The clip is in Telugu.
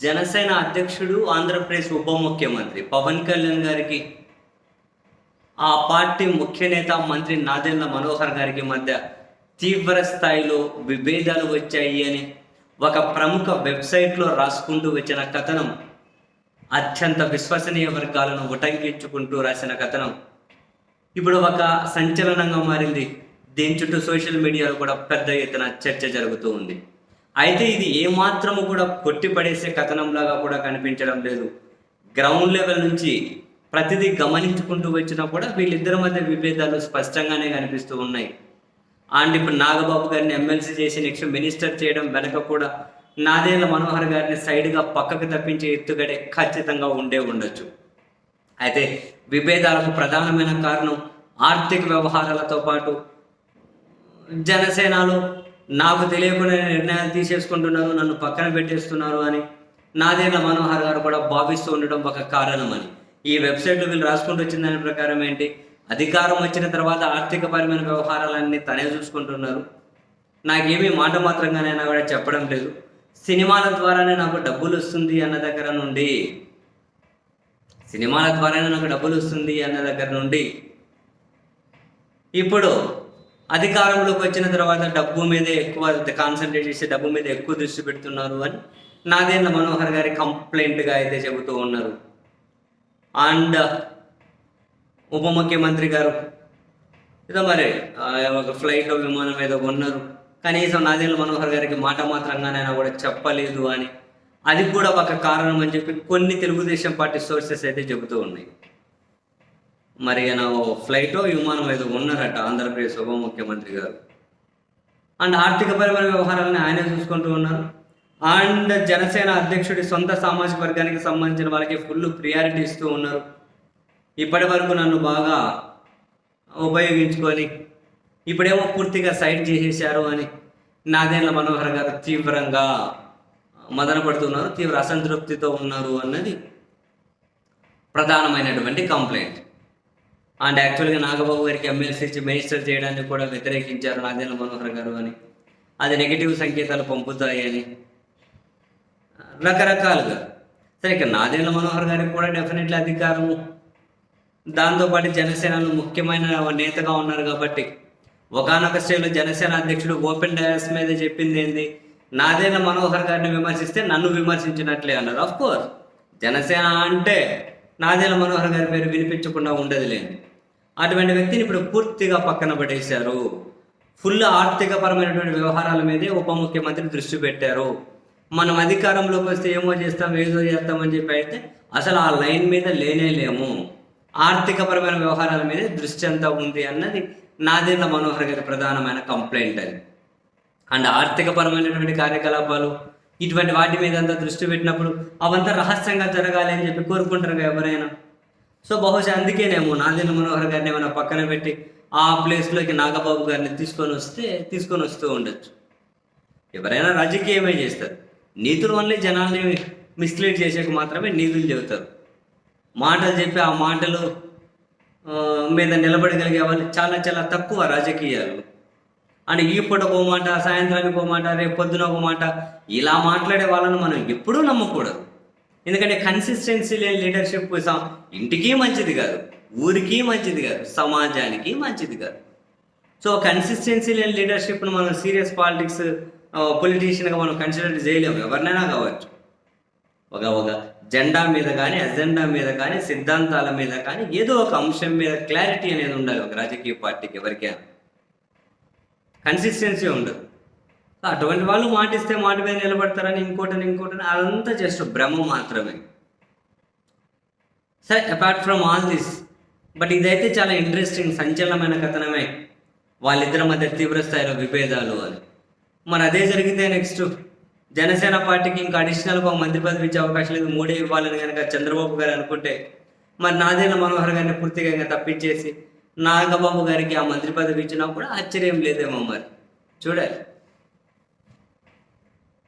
జనసేన అధ్యక్షుడు ఆంధ్రప్రదేశ్ ఉప ముఖ్యమంత్రి పవన్ కళ్యాణ్ గారికి ఆ పార్టీ ముఖ్య నేత మంత్రి నాదెండ్ల మనోహర్ గారికి మధ్య తీవ్ర స్థాయిలో విభేదాలు వచ్చాయి అని ఒక ప్రముఖ వెబ్సైట్లో రాసుకుంటూ వచ్చిన కథనం అత్యంత విశ్వసనీయ వర్గాలను ఉటంకించుకుంటూ రాసిన కథనం. ఇప్పుడు ఒక సంచలనంగా మారింది. దీని చుట్టూ సోషల్ మీడియాలో కూడా పెద్ద ఎత్తున చర్చ జరుగుతూ ఉంది. అయితే ఇది ఏమాత్రము కూడా కొట్టిపడేసే కథనంలాగా కూడా కనిపించడం లేదు. గ్రౌండ్ లెవెల్ నుంచి ప్రతిదీ గమనించుకుంటూ వచ్చినా కూడా వీళ్ళిద్దరి మధ్య విభేదాలు స్పష్టంగానే కనిపిస్తూ ఉన్నాయి. అండ్ ఇప్పుడు నాగబాబు గారిని ఎమ్మెల్సీ చేసి నెక్స్ట్ మినిస్టర్ చేయడం వెనక కూడా నాదేళ్ళ మనోహర్ గారిని సైడ్గా పక్కకు తప్పించే ఎత్తుగడే ఖచ్చితంగా ఉండే ఉండొచ్చు. అయితే విభేదాలకు ప్రధానమైన కారణం ఆర్థిక వ్యవహారాలతో పాటు జనసేనలో నాకు తెలియకుండా నిర్ణయాలు తీసేసుకుంటున్నారు నన్ను పక్కన పెట్టేస్తున్నారు అని. నాదేన మనోహర్ గారు కూడా భావిస్తూ ఉండడం ఒక కారణమని ఈ వెబ్సైట్లో వీళ్ళు రాసుకుంటూ వచ్చిన దాని ప్రకారం ఏంటి? అధికారం వచ్చిన తర్వాత ఆర్థిక పరమైన వ్యవహారాలన్నీ తనే చూసుకుంటున్నారు. నాకేమీ మాట మాత్రంగానైనా కూడా చెప్పడం లేదు. సినిమాల ద్వారానే నాకు డబ్బులు వస్తుంది అన్న దగ్గర నుండి. సినిమాల ద్వారానే నాకు డబ్బులు వస్తుంది అన్న దగ్గర నుండి. ఇప్పుడు అధికారంలోకి వచ్చిన తర్వాత డబ్బు మీదే ఎక్కువ కాన్సన్ట్రేట్ చేసి డబ్బు మీద ఎక్కువ దృష్టి పెడుతున్నారు అని నాదేంద్ర మనోహర్ గారి కంప్లైంట్గా అయితే చెబుతూ ఉన్నారు. అండ్ ఉప ముఖ్యమంత్రి గారు ఏదో మరి ఒక ఫ్లైట్ విమానం ఏదో కొన్నారు. కనీసం నాదేంద్ర మనోహర్ గారికి మాట మాత్రంగానైనా కూడా చెప్పలేదు అని. అది కూడా ఒక కారణం అని చెప్పి కొన్ని తెలుగుదేశం పార్టీ సోర్సెస్ అయితే చెబుతూ ఉన్నాయి. మరి ఆయన ఫ్లైట్ విమానం ఏదో ఉన్నారట ఆంధ్రప్రదేశ్ ఉప ముఖ్యమంత్రి గారు. అండ్ ఆర్థికపరమైన వ్యవహారాలను ఆయనే చూసుకుంటూ ఉన్నారు. అండ్ జనసేన అధ్యక్షుడి సొంత సామాజిక వర్గానికి సంబంధించిన వాళ్ళకి ఫుల్ ప్రియారిటీ ఇస్తూ ఉన్నారు. ఇప్పటి వరకు నన్ను బాగా ఉపయోగించుకొని ఇప్పుడేమో పూర్తిగా సైడ్ చేసేశారు అని నాదేళ్ళ మనోహర్ గారు తీవ్రంగా మదన పడుతున్నారు తీవ్ర అసంతృప్తితో ఉన్నారు అన్నది ప్రధానమైనటువంటి కంప్లైంట్. అండ్ యాక్చువల్గా నాగబాబు గారికి ఎమ్మెల్సీ మినిస్టర్ చేయడానికి కూడా వ్యతిరేకించారు నాదేళ్ళ మనోహర్ గారు అని. అది నెగిటివ్ సంకేతాలు పంపుతాయి అని రకరకాలుగా. సరే ఇక నాదేంద్ర మనోహర్ గారికి కూడా డెఫినెట్లీ అధికారము. దాంతోపాటు జనసేనలో ముఖ్యమైన నేతగా ఉన్నారు కాబట్టి ఒకనొక స్టేజ్లో జనసేన అధ్యక్షుడు ఓపెన్ డయాస్ మీద చెప్పింది ఏంది? నాదేన మనోహర్ గారిని విమర్శిస్తే నన్ను విమర్శించినట్లే అన్నారు. ఆఫ్ కోర్స్ జనసేన అంటే నాదేళ్ళ మనోహర్ గారి పేరు వినిపించకుండా ఉండదు లేండి అటువంటి వ్యక్తిని ఇప్పుడు పూర్తిగా పక్కన పడేశారు. ఫుల్ ఆర్థిక పరమైనటువంటి వ్యవహారాల మీదే ఉప ముఖ్యమంత్రి దృష్టి పెట్టారు. మనం అధికారంలోకి వస్తే ఏమో చేస్తాం ఏదో చేస్తామని చెప్పి అయితే అసలు ఆ లైన్ మీద లేనే లేము. ఆర్థికపరమైన వ్యవహారాల మీదే దృష్టి అంతా ఉంది అన్నది నాదేంద్ర మనోహర్ గారి ప్రధానమైన కంప్లైంట్ అది. అండ్ ఆర్థికపరమైనటువంటి కార్యకలాపాలు ఇటువంటి వాటి మీద అంతా దృష్టి పెట్టినప్పుడు అవంతా రహస్యంగా జరగాలి అని చెప్పి కోరుకుంటారు ఎవరైనా? సో బహుశా అందుకేనేమో నాదేళ్ళ మనోహర్ గారిని ఏమైనా పక్కన పెట్టి ఆ ప్లేస్లోకి నాగబాబు గారిని తీసుకొని వస్తే తీసుకొని వస్తూ ఉండొచ్చు. ఎవరైనా రాజకీయమే చేస్తారు. నీతులు వల్లే జనాల్ని మిస్లీడ్ చేసేకి మాత్రమే నీతులు చెబుతారు. మాటలు చెప్పి ఆ మాటలు మీద నిలబడగలిగే వాళ్ళు చాలా చాలా తక్కువ రాజకీయాలు. అని ఇప్పుడు ఒక మాట సాయంత్రానికి ఒక మాట రేపు పొద్దున ఒక మాట ఇలా మాట్లాడే వాళ్ళని మనం ఎప్పుడూ నమ్మకూడదు. ఎందుకంటే కన్సిస్టెన్సీ లేని లీడర్షిప్ ఇంటికి మంచిది కాదు ఊరికి మంచిది కాదు సమాజానికి మంచిది కాదు. సో కన్సిస్టెన్సీ లేని లీడర్షిప్ను మనం సీరియస్ పాలిటిక్స్ పొలిటీషియన్గా మనం కన్సిడర్ చేయలేము. ఎవరినైనా కావచ్చు. ఒక ఒక జెండా మీద కానీ అజెండా మీద కానీ సిద్ధాంతాల మీద కానీ ఏదో ఒక అంశం మీద క్లారిటీ అనేది ఉండాలి ఒక రాజకీయ పార్టీకి ఎవరికైనా. కన్సిస్టెన్సీ ఉండదు. అటువంటి వాళ్ళు మాటిస్తే మాట మీద నిలబడతారని ఇంకోటని ఇంకోటని అదంతా జస్ట్ భ్రమ మాత్రమే. సరే apart from all this but ఇదైతే చాలా ఇంట్రెస్టింగ్ సంచలనమైన కథనమే. వాళ్ళిద్దరి మధ్య తీవ్ర స్థాయిలో విభేదాలు అని. మరి అదే జరిగితే నెక్స్ట్ జనసేన పార్టీకి ఇంకా అడిషనల్గా మంత్రి పదవి ఇచ్చే అవకాశం లేదు మూడే ఇవ్వాలని కనుక చంద్రబాబు గారు అనుకుంటే మరి నాదేన మనోహర్ గారిని పూర్తిగా ఇంకా తప్పించేసి నాగబాబు గారికి ఆ మంత్రి పదవి ఇచ్చినా కూడా ఆశ్చర్యం లేదేమో మరి. చూడాలి.